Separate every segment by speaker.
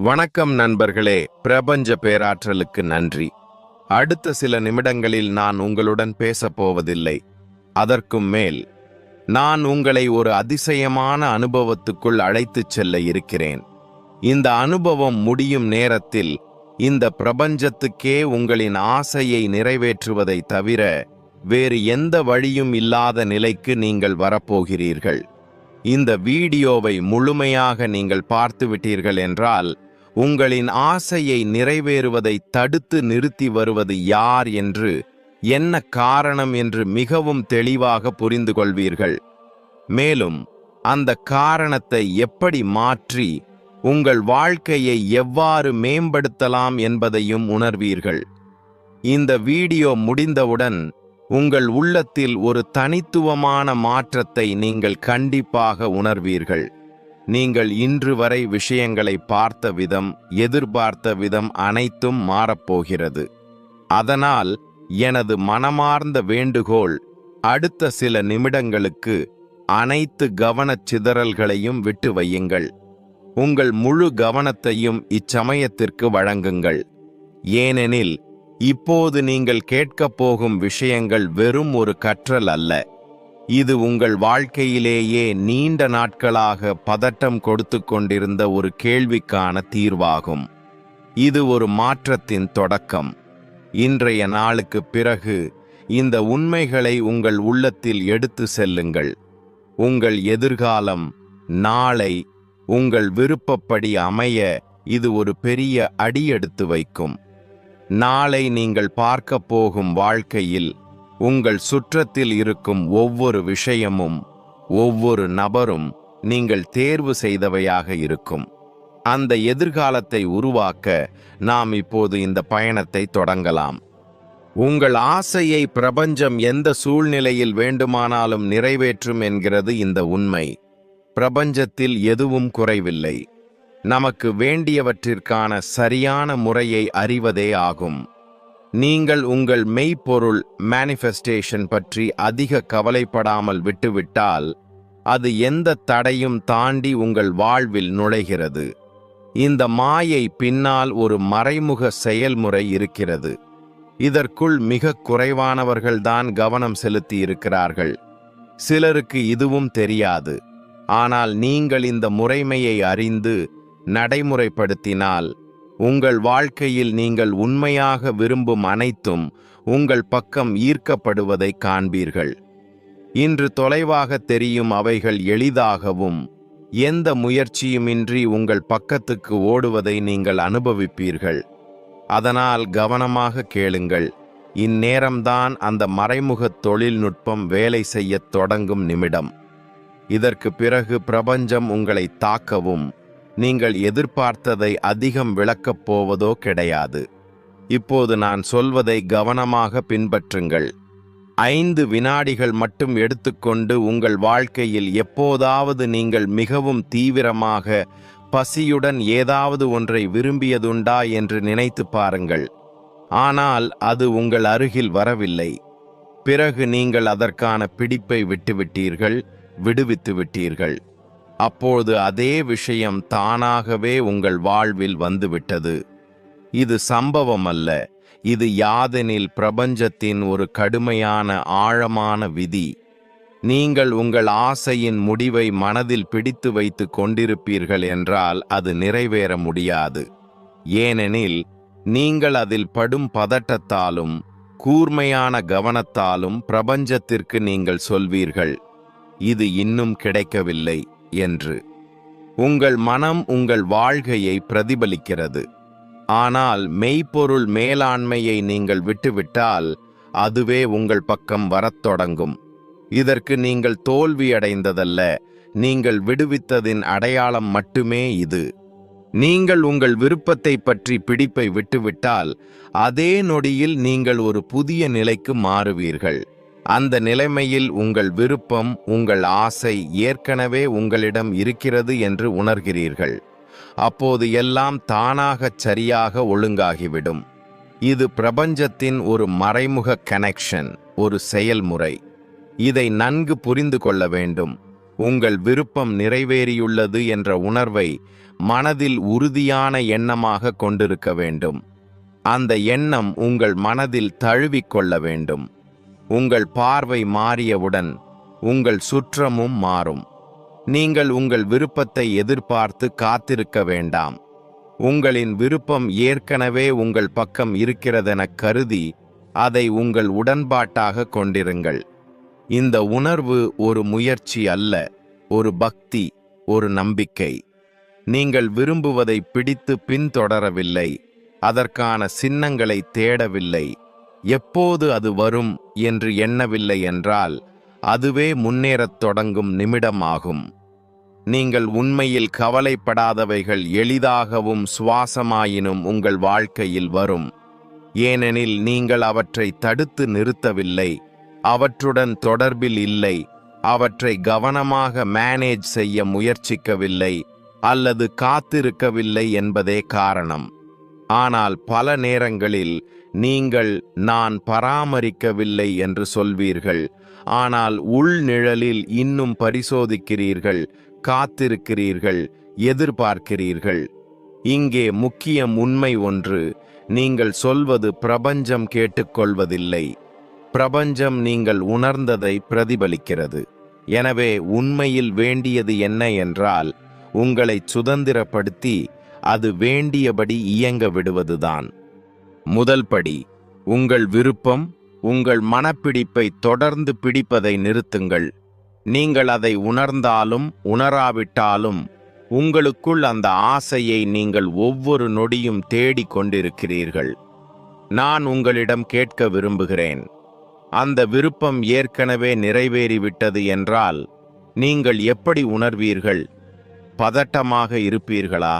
Speaker 1: வணக்கம் நண்பர்களே பிரபஞ்ச பேராற்றலுக்கு நன்றி. அடுத்த சில நிமிடங்களில் நான் உங்களுடன் பேசப் போவதில்லை. அதற்கும் மேல் நான் உங்களை ஒரு அதிசயமான அனுபவத்துக்குள் அழைத்துச் செல்ல இருக்கிறேன். இந்த அனுபவம் முடியும் நேரத்தில் இந்த பிரபஞ்சத்துக்கே உங்களின் ஆசையை நிறைவேற்றுவதை தவிர வேறு எந்த வழியும் இல்லாத நிலைக்கு நீங்கள் வரப்போகிறீர்கள். இந்த வீடியோவை முழுமையாக நீங்கள் பார்த்துவிட்டீர்கள் என்றால் உங்களின் ஆசையை நிறைவேறுவதை தடுத்து நிறுத்தி வருவது யார் என்று என்ன காரணம் என்று மிகவும் தெளிவாக புரிந்து கொள்வீர்கள். மேலும் அந்த காரணத்தை எப்படி மாற்றி உங்கள் வாழ்க்கையை எவ்வாறு மேம்படுத்தலாம் என்பதையும் உணர்வீர்கள். இந்த வீடியோ முடிந்தவுடன் உங்கள் உள்ளத்தில் ஒரு தனித்துவமான மாற்றத்தை நீங்கள் கண்டிப்பாக உணர்வீர்கள். நீங்கள் இன்று வரை விஷயங்களை பார்த்த விதம் எதிர்பார்த்த விதம் அனைத்தும் மாறப்போகிறது. அதனால் எனது மனமார்ந்த வேண்டுகோள் அடுத்த சில நிமிடங்களுக்கு அனைத்து கவனச் சிதறல்களையும் விட்டு வையுங்கள். உங்கள் முழு கவனத்தையும் இச்சமயத்திற்கு வழங்குங்கள். ஏனெனில் இப்போது நீங்கள் கேட்கப் போகும் விஷயங்கள் வெறும் ஒரு கற்றல் அல்ல. இது உங்கள் வாழ்க்கையிலேயே நீண்ட நாட்களாக பதட்டம் கொடுத்து கொண்டிருந்த ஒரு கேள்விக்கான தீர்வாகும். இது ஒரு மாற்றத்தின் தொடக்கம். இன்றைய நாளுக்கு பிறகு இந்த உண்மைகளை உங்கள் உள்ளத்தில் எடுத்து செல்லுங்கள். உங்கள் எதிர்காலம் நாளை உங்கள் விருப்பப்படி அமைய இது ஒரு பெரிய அடியெடுத்து வைக்கும். நாளை நீங்கள் பார்க்கப் போகும் வாழ்க்கையில் உங்கள் சுற்றத்தில் இருக்கும் ஒவ்வொரு விஷயமும் ஒவ்வொரு நபரும் நீங்கள் தேர்வு செய்தவையாக இருக்கும். அந்த எதிர்காலத்தை உருவாக்க நாம் இப்போது இந்த பயணத்தை தொடங்கலாம். உங்கள் ஆசையை பிரபஞ்சம் எந்த சூழ்நிலையில் வேண்டுமானாலும் நிறைவேற்றும் என்கிறது இந்த உண்மை. பிரபஞ்சத்தில் எதுவும் குறைவில்லை. நமக்கு வேண்டியவற்றிற்கான சரியான முறையை அறிவதே ஆகும். நீங்கள் உங்கள் மெய்ப்பொருள் மேனிஃபெஸ்டேஷன் பற்றி அதிக கவலைப்படாமல் விட்டுவிட்டால் அது எந்த தடையும் தாண்டி உங்கள் வாழ்வில் நுழைகிறது. இந்த மாயை பின்னால் ஒரு மறைமுக செயல்முறை இருக்கிறது. இதற்குள் மிக குறைவானவர்கள்தான் கவனம் செலுத்தி இருக்கிறார்கள். சிலருக்கு இதுவும் தெரியாது. ஆனால் நீங்கள் இந்த முறைமையை அறிந்து நடைமுறைப்படுத்தினால் உங்கள் வாழ்க்கையில் நீங்கள் உண்மையாக விரும்பும் அனைத்தும் உங்கள் பக்கம் ஈர்க்கப்படுவதை காண்பீர்கள். இன்று தொலைவாக தெரியும் அவைகள் எளிதாகவும் எந்த முயற்சியுமின்றி உங்கள் பக்கத்துக்கு ஓடுவதை நீங்கள் அனுபவிப்பீர்கள். அதனால் கவனமாக கேளுங்கள் இந்நேரம்தான் அந்த மறைமுக தொழில்நுட்பம் வேலை செய்யத் தொடங்கும் நிமிடம். இதற்கு பிறகு பிரபஞ்சம் உங்களை தாக்கவும் நீங்கள் எதிர்பார்த்ததை அதிகம் விளக்கப் போவதோ கிடையாது. இப்போது நான் சொல்வதை கவனமாக பின்பற்றுங்கள். ஐந்து வினாடிகள் மட்டும் எடுத்துக்கொண்டு உங்கள் வாழ்க்கையில் எப்போதாவது நீங்கள் மிகவும் தீவிரமாக பசியுடன் ஏதாவது ஒன்றை விரும்பியதுண்டா என்று நினைத்து பாருங்கள். ஆனால் அது உங்கள் அருகில் வரவில்லை. பிறகு நீங்கள் அதற்கான பிடிப்பை விட்டுவிட்டீர்கள் விடுவித்து விட்டீர்கள். அப்போது அதே விஷயம் தானாகவே உங்கள் வாழ்வில் வந்துவிட்டது. இது சம்பவம் அல்ல இது யாதெனில் பிரபஞ்சத்தின் ஒரு கடுமையான ஆழமான விதி. நீங்கள் உங்கள் ஆசையின் முடிவை மனதில் பிடித்து வைத்து கொண்டிருப்பீர்கள் என்றால் அது நிறைவேற முடியாது. ஏனெனில் நீங்கள் அதில் படும் பதட்டத்தாலும் கூர்மையான கவனத்தாலும் பிரபஞ்சத்திற்கு நீங்கள் சொல்வீர்கள். இது இன்னும் கிடைக்கவில்லை. என்று. உங்கள் மனம் உங்கள் வாழ்கையை பிரதிபலிக்கிறது. ஆனால் மெய்ப்பொருள் மேலாண்மையை நீங்கள் விட்டுவிட்டால் அதுவே உங்கள் பக்கம் வரத் தொடங்கும். இதற்கு நீங்கள் தோல்வியடைந்ததல்ல நீங்கள் விடுவித்ததின் அடையாளம் மட்டுமே இது. நீங்கள் உங்கள் விருப்பத்தை பற்றி பிடிப்பை விட்டுவிட்டால் அதே நொடியில் நீங்கள் ஒரு புதிய நிலைக்கு மாறுவீர்கள். அந்த நிலைமையில் உங்கள் விருப்பம் உங்கள் ஆசை ஏற்கனவே உங்களிடம் இருக்கிறது என்று உணர்கிறீர்கள். அப்போது எல்லாம் தானாகச் சரியாக ஒழுங்காகிவிடும். இது பிரபஞ்சத்தின் ஒரு மறைமுக கனெக்ஷன் ஒரு செயல்முறை. இதை நன்கு புரிந்து கொள்ள வேண்டும். உங்கள் விருப்பம் நிறைவேறியுள்ளது என்ற உணர்வை மனதில் உறுதியான எண்ணமாக கொண்டிருக்க வேண்டும். அந்த எண்ணம் உங்கள் மனதில் தழுவிக்கொள்ள வேண்டும். உங்கள் பார்வை மாறியவுடன் உங்கள் சுற்றமும் மாறும். நீங்கள் உங்கள் விருப்பத்தை எதிர்பார்த்து காத்திருக்க வேண்டாம். உங்களின் விருப்பம் ஏற்கனவே உங்கள் பக்கம் இருக்கிறதென கருதி அதை உங்கள் உடன்பாட்டாக கொண்டிருங்கள். இந்த உணர்வு ஒரு முயற்சி அல்ல ஒரு பக்தி ஒரு நம்பிக்கை. நீங்கள் விரும்புவதை பிடித்து பின்தொடரவில்லை அதற்கான சின்னங்களை தேடவில்லை. எப்போது அது வரும் என்று எண்ணவில்லை என்றால் அதுவே முன்னேறத் தொடங்கும் நிமிடமாகும். நீங்கள் உண்மையில் கவலைப்படாதவைகள் எளிதாகவும் சுவாசமாயினும் உங்கள் வாழ்க்கையில் வரும். ஏனெனில் நீங்கள் அவற்றை தடுத்து நிறுத்தவில்லை. அவற்றுடன் தொடர்பில் இல்லை. அவற்றை கவனமாக மேனேஜ் செய்ய முயற்சிக்கவில்லை அல்லது காத்திருக்கவில்லை என்பதே காரணம். ஆனால் பல நேரங்களில் நீங்கள் நான் பராமரிக்கவில்லை என்று சொல்வீர்கள். ஆனால் உள்நிழலில் இன்னும் பரிசோதிக்கிறீர்கள் காத்திருக்கிறீர்கள் எதிர்பார்க்கிறீர்கள். இங்கே முக்கியம் உண்மை ஒன்று நீங்கள் சொல்வது பிரபஞ்சம் கேட்டுக்கொள்வதில்லை. பிரபஞ்சம் நீங்கள் உணர்ந்ததை பிரதிபலிக்கிறது. எனவே உண்மையில் வேண்டியது என்ன என்றால் உங்களை சுதந்திரப்படுத்தி அது வேண்டியபடி இயங்க விடுவதுதான். முதல் படி உங்கள் விருப்பம் உங்கள் மனப்பிடிப்பை தொடர்ந்து பிடிப்பதை நிறுத்துங்கள். நீங்கள் அதை உணர்ந்தாலும் உணராவிட்டாலும் உங்களுக்குள் அந்த ஆசையை நீங்கள் ஒவ்வொரு நொடியும் தேடிக் கொண்டிருக்கிறீர்கள். நான் உங்களிடம் கேட்க விரும்புகிறேன். அந்த விருப்பம் ஏற்கனவே நிறைவேறிவிட்டது என்றால் நீங்கள் எப்படி உணர்வீர்கள்? பதட்டமாக இருப்பீர்களா?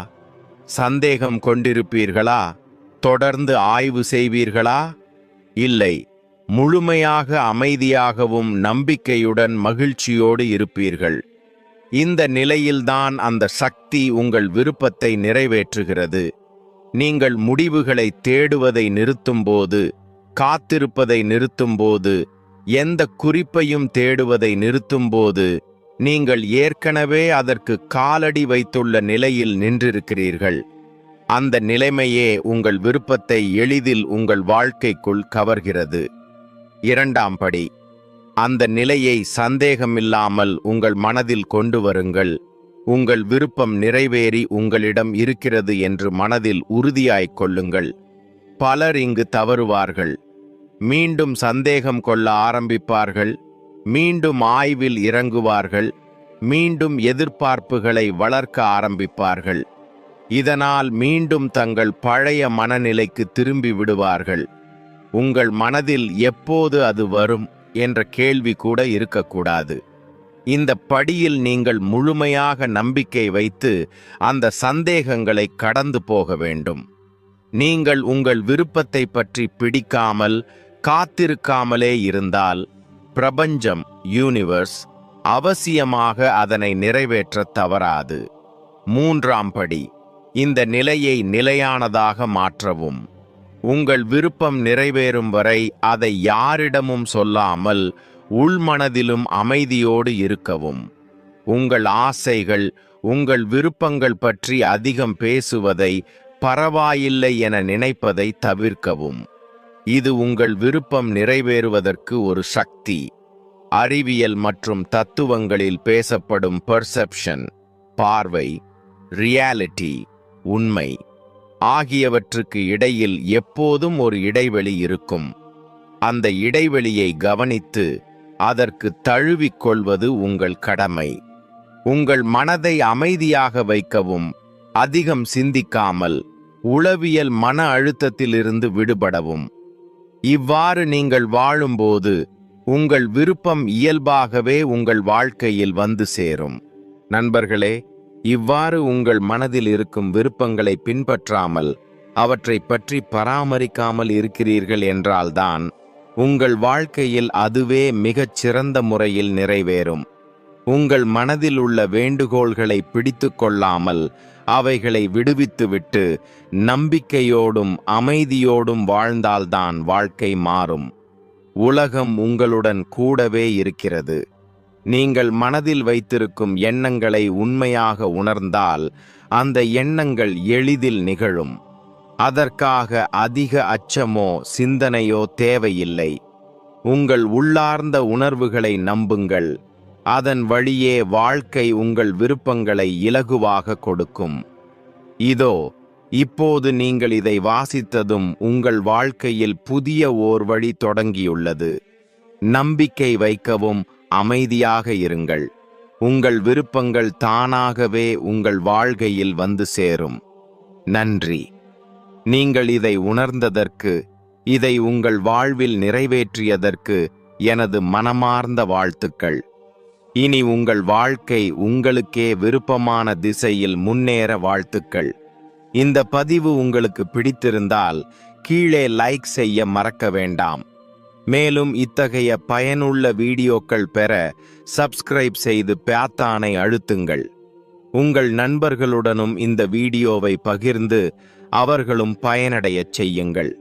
Speaker 1: சந்தேகம் கொண்டிருப்பீர்களா? தொடர்ந்து ஆய்வு செய்வீர்களா? இல்லை. முழுமையாக அமைதியாகவும் நம்பிக்கையுடன் மகிழ்ச்சியோடு இருப்பீர்கள். இந்த நிலையில்தான் அந்த சக்தி உங்கள் விருப்பத்தை நிறைவேற்றுகிறது. நீங்கள் முடிவுகளை தேடுவதை நிறுத்தும்போது காத்திருப்பதை நிறுத்தும்போது எந்த குறிப்பையும் தேடுவதை நிறுத்தும்போது நீங்கள் ஏற்கனவே அதற்கு காலடி வைத்துள்ள நிலையில் நின்றிருக்கிறீர்கள். அந்த நிலைமையே உங்கள் விருப்பத்தை எளிதில் உங்கள் வாழ்க்கைக்குள் கவர்கிறது. இரண்டாம் படி அந்த நிலையை சந்தேகமில்லாமல் உங்கள் மனதில் கொண்டு வருங்கள். உங்கள் விருப்பம் நிறைவேறி உங்களிடம் இருக்கிறது என்று மனதில் உறுதியாய்க் கொள்ளுங்கள். பலர் இங்கு தவறுவார்கள். மீண்டும் சந்தேகம் கொள்ள ஆரம்பிப்பார்கள். மீண்டும் ஆய்வில் இறங்குவார்கள். மீண்டும் எதிர்பார்ப்புகளை வளர்க்க ஆரம்பிப்பார்கள். இதனால் மீண்டும் தங்கள் பழைய மனநிலைக்கு திரும்பி விடுவார்கள். உங்கள் மனதில் எப்போது அது வரும் என்ற கேள்வி கூட இருக்கக்கூடாது. இந்த படியில் நீங்கள் முழுமையாக நம்பிக்கை வைத்து அந்த சந்தேகங்களை கடந்து போக வேண்டும். நீங்கள் உங்கள் விருப்பத்தை பற்றி பிடிக்காமல் காத்திருக்காமலே இருந்தால் பிரபஞ்சம் யூனிவர்ஸ் அவசியமாக அதனை நிறைவேற்ற தவறாது. மூன்றாம் படி இந்த நிலையை நிலையானதாக மாற்றவும். உங்கள் விருப்பம் நிறைவேறும் வரை அதை யாரிடமும் சொல்லாமல் உள்மனதிலும் அமைதியோடு இருக்கவும். உங்கள் ஆசைகள் உங்கள் விருப்பங்கள் பற்றி அதிகம் பேசுவதை பரவாயில்லை என நினைப்பதை தவிர்க்கவும். இது உங்கள் விருப்பம் நிறைவேறுவதற்கு ஒரு சக்தி. அறிவியல் மற்றும் தத்துவங்களில் பேசப்படும் பெர்செப்ஷன் பார்வை ரியாலிட்டி உண்மை. ஆகியவற்றுக்கு இடையில் எப்போதும் ஒரு இடைவெளி இருக்கும். அந்த இடைவெளியை கவனித்து அதற்கு தழுவிக்கொள்வது உங்கள் கடமை. உங்கள் மனதை அமைதியாக வைக்கவும் அதிகம் சிந்திக்காமல் உளவியல் மன அழுத்தத்திலிருந்து விடுபடவும். இவ்வாறு நீங்கள் வாழும்போது உங்கள் விருப்பம் இயல்பாகவே உங்கள் வாழ்க்கையில் வந்து சேரும். நண்பர்களே இவ்வாறு உங்கள் மனதில் இருக்கும் விருப்பங்களை பின்பற்றாமல் அவற்றை பற்றி பராமரிக்காமல் இருக்கிறீர்கள் என்றால்தான் உங்கள் வாழ்க்கையில் அதுவே மிகச் சிறந்த முறையில் நிறைவேறும். உங்கள் மனதில் உள்ள வேண்டுகோள்களை பிடித்து கொள்ளாமல் அவைகளை விடுவித்துவிட்டு நம்பிக்கையோடும் அமைதியோடும் வாழ்ந்தால்தான் வாழ்க்கை மாறும். உலகம் உங்களுடன் கூடவே இருக்கிறது. நீங்கள் மனதில் வைத்திருக்கும் எண்ணங்களை உண்மையாக உணர்ந்தால் அந்த எண்ணங்கள் எளிதில் நிகழும். அதற்காக அதிக அச்சமோ சிந்தனையோ தேவையில்லை. உங்கள் உள்ளார்ந்த உணர்வுகளை நம்புங்கள். அதன் வழியே வாழ்க்கை உங்கள் விருப்பங்களை இலகுவாக கொடுக்கும். இதோ இப்போது நீங்கள் இதை வாசித்ததும் உங்கள் வாழ்க்கையில் புதிய ஓர் வழி தொடங்கியுள்ளது. நம்பிக்கை வைக்கவும் அமைதியாக இருங்கள். உங்கள் விருப்பங்கள் தானாகவே உங்கள் வாழ்கையில் வந்து சேரும். நன்றி. நீங்கள் இதை உணர்ந்ததற்கு இதை உங்கள் வாழ்வில் நிறைவேற்றியதற்கு எனது மனமார்ந்த வாழ்த்துக்கள். இனி உங்கள் வாழ்க்கை உங்களுக்கே விருப்பமான திசையில் முன்னேற வாழ்த்துக்கள். இந்த பதிவு உங்களுக்கு பிடித்திருந்தால் கீழே லைக் செய்ய மறக்க வேண்டாம். மேலும் இத்தகைய பயனுள்ள வீடியோக்கள் பெற சப்ஸ்கிரைப் செய்து பேத்தானை அழுத்துங்கள். உங்கள் நண்பர்களுடனும் இந்த வீடியோவை பகிர்ந்து அவர்களும் பயனடையச் செய்யுங்கள்.